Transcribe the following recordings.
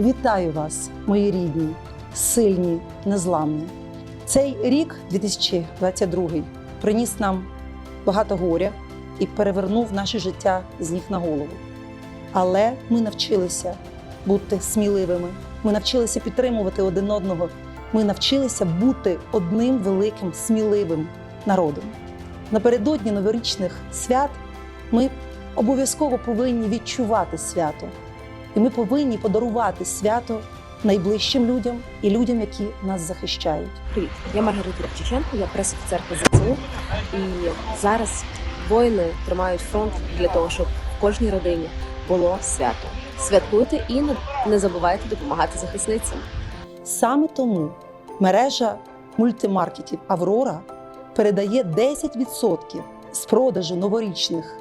Вітаю вас, мої рідні, сильні, незламні. Цей рік, 2022, приніс нам багато горя і перевернув наше життя з ніг на голову. Але ми навчилися бути сміливими, ми навчилися підтримувати один одного, ми навчилися бути одним великим сміливим народом. Напередодні новорічних свят ми обов'язково повинні відчувати свято. І ми повинні подарувати свято найближчим людям і людям, які нас захищають. Привіт, я Маргарита Чеченко, я прес-офіцерка ЗСУ. І зараз воїни тримають фронт для того, щоб в кожній родині було свято. Святкуйте і не, не забувайте допомагати захисницям. Саме тому мережа мультимаркетів Аврора передає 10% з продажу новорічних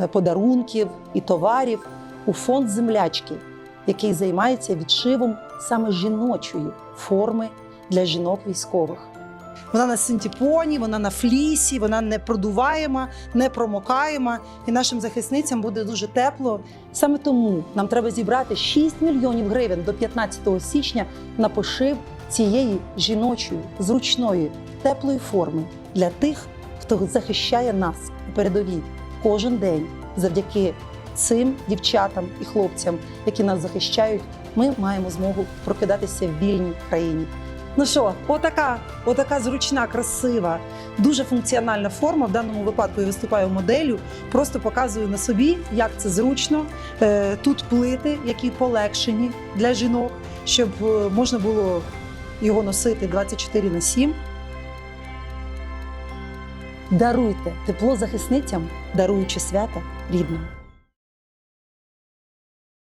е, подарунків і товарів у фонд землячки, який займається відшивом саме жіночої форми для жінок військових. Вона на синтепоні, вона на флісі, вона не продуваєма, не промокаєма, і нашим захисницям буде дуже тепло. Саме тому нам треба зібрати 6 мільйонів гривень до 15 січня на пошив цієї жіночої, зручної, теплої форми для тих, хто захищає нас на передовій кожен день. Завдяки цим дівчатам і хлопцям, які нас захищають, ми маємо змогу прокидатися в вільній країні. Ну що, отака, отака зручна, красива, дуже функціональна форма. В даному випадку я виступаю моделлю, просто показую на собі, як це зручно. Е, Тут плити, які полегшені для жінок, щоб е, можна було його носити 24 на 7. Даруйте тепло захисницям, даруючи свята рідним.